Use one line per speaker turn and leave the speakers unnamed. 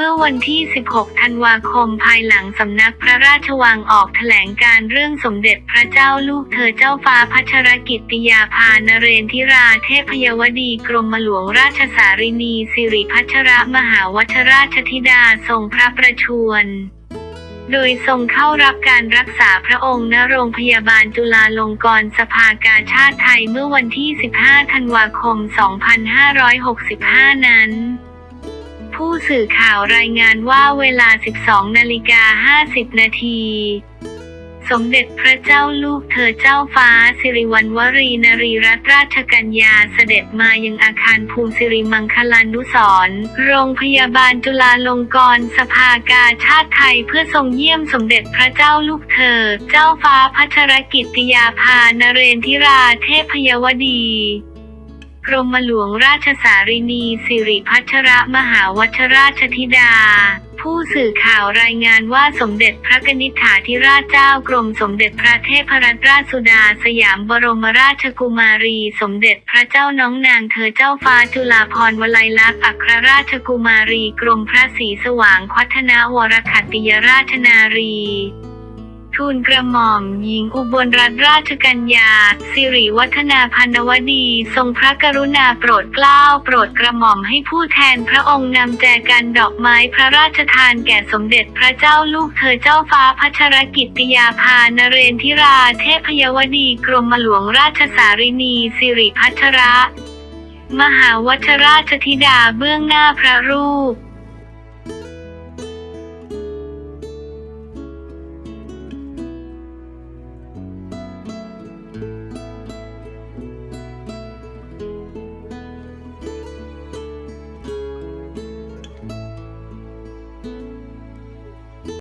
เมื่อวันที่ 16 ธันวาคม ภายหลังสำนักพระราชวังออกแถลงการเรื่องสมเด็จพระเจ้าลูกเธอเจ้าฟ้าพัชรกิติยาภานเรนทิราเทพยวดีกรมหลวงราชสารินีสิริพัชรมหาวชราชธิดาทรงพระประชวรโดยทรงเข้ารับการรักษาพระองค์ณโรงพยาบาลจุฬาลงกรณ์สภากาชาติไทยเมื่อวันที่ 15 ธันวาคม 2565 นั้น ผู้สื่อข่าวรายงานว่าเวลา 12 นาฬิกา 50 นาทีสมเด็จพระเจ้าลูกเธอเจ้าฟ้าสิริวัณวรีนรีรัตนราชกัญญาเสด็จมายังอาคารภูมิสิริมังคลานุสร์โรงพยาบาลจุฬาลงกรณ์สภากาชาติไทยเพื่อทรงเยี่ยมสมเด็จพระเจ้าลูกเธอ เจ้าฟ้าพัชรกิติยาภานเรนทิราเทพยวดี กรมหลวงราชสารินี สิริพัชรมหาวัชราชธิดา ผู้สื่อข่าวรายงานว่าสมเด็จพระกนิษฐาธิราชเจ้ากรมสมเด็จพระเทพรัตนราชสุดาสยามบรมราชกุมารี สมเด็จพระเจ้าน้องนางเธอเจ้าฟ้าจุฬาภรณ์วลัยลักษณ์อัครราชกุมารี กรมพระศรีสว่างคัฒนาวรขัตติยราชนารี ทูลกระหม่อมหญิงอุบลรัตนราชกัญญา สิริวัฒนาพันวดี ทรงพระกรุณาโปรดเกล้าโปรดกระหม่อมให้ผู้แทนพระองค์นำแจกันดอกไม้พระราชทานแก่สมเด็จพระเจ้าลูกเธอเจ้าฟ้าพัชรกิติยาภานเรนทิราเทพยวดีกรมหลวงราชสารินี สิริพัชระ มหาวัชราชธิดาเบื้องหน้าพระรูป